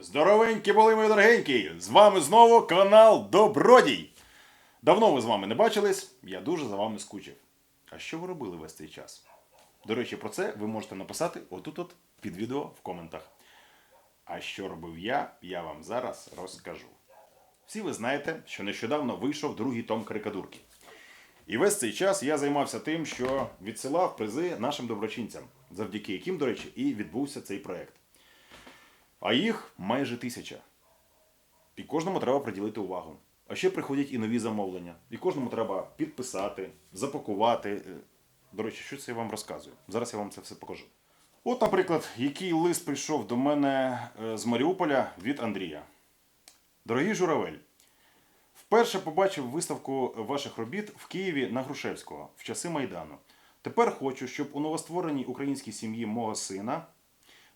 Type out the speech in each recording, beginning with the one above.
Здоровенькі були мої дорогенькі! З вами знову канал Добродій. Давно ви з вами не бачились, я дуже за вами скучив. А що ви робили весь цей час? До речі, про це ви можете написати отут от під відео в коментах. А що робив я, я вам зараз розкажу. Всі ви знаєте, що нещодавно вийшов другий том карикатурки. І весь цей час я займався тим, що відсилав призи нашим доброчинцям, завдяки яким, до речі, і відбувся цей проект. А їх майже тисяча. І кожному треба приділити увагу. А ще приходять і нові замовлення. І кожному треба підписати, запакувати. Е, До речі, що це я вам розказую? Зараз я вам це все покажу. От, наприклад, який лист прийшов до мене е, з Маріуполя від Андрія. Дорогий журавель, вперше побачив виставку ваших робіт в Києві на Грушевського в часи Майдану. Тепер хочу, щоб у новоствореній українській сім'ї мого сина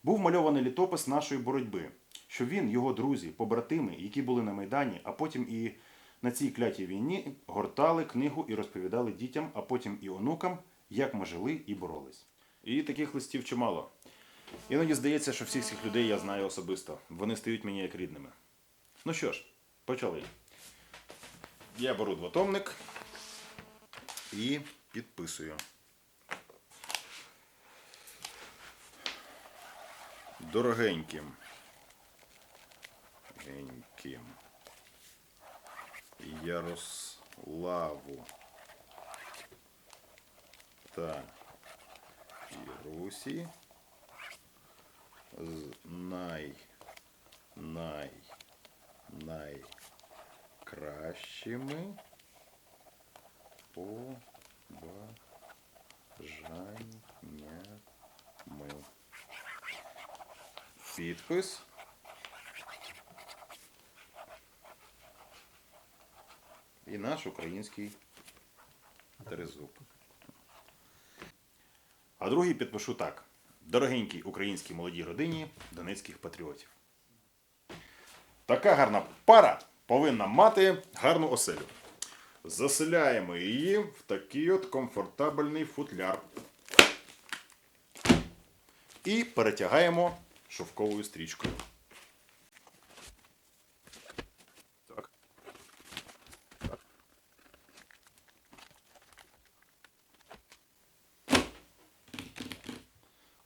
був мальований літопис нашої боротьби, що він, його друзі, побратими, які були на Майдані, а потім і на цій клятій війні гортали книгу і розповідали дітям, а потім і онукам, як ми жили і боролись. І таких листів чимало. Іноді здається, що всіх цих людей я знаю особисто. Вони стають мені як рідними. Ну що ж, почали. Я беру двотомник і підписую. Дорогеньким. Геньким. Ярославу. Та Ірусі. З най, най, найкращими побажаннями. Підпис. І наш український тризуб. А другий підпишу так: дорогенькій українській молодій родині донецьких патріотів. Така гарна пара повинна мати гарну оселю. Заселяємо її в такий от комфортабельний футляр. І перетягаємо шовковою стрічкою. Так. Так.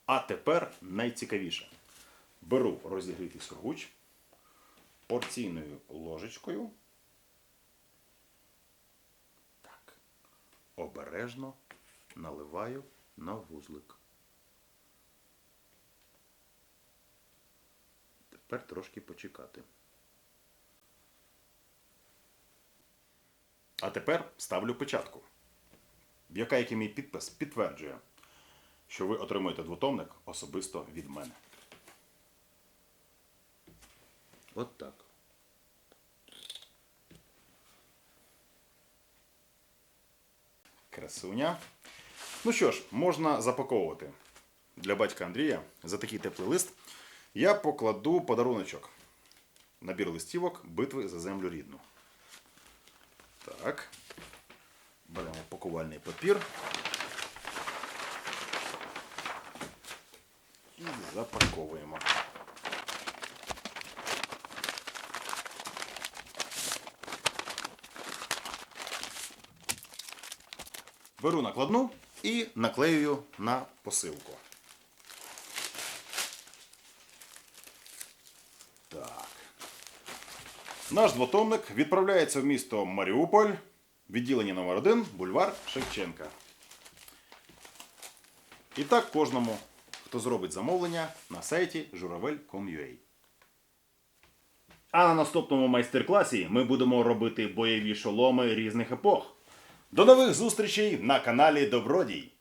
А тепер найцікавіше. Беру розігрітий сургуч порційною ложечкою. Так. Обережно наливаю на вузлик. Тепер трошки почекати. А тепер ставлю печатку, яка, як і мій підпис, підтверджує, що ви отримуєте двотомник особисто від мене. От так. Красуня. Ну що ж, можна запаковувати. Для батька Андрія за такий теплий лист я покладу подаруночок. Набір листівок битви за землю рідну. Так. Беремо пакувальний папір. І запаковуємо. Беру накладну і наклеюю на посилку. Так. Наш двотомник відправляється в місто Маріуполь, відділення номер 1 бульвар Шевченка. І так кожному, хто зробить замовлення на сайті журавель.com.ua. А на наступному майстер-класі ми будемо робити бойові шоломи різних епох. До нових зустрічей на каналі Добродій!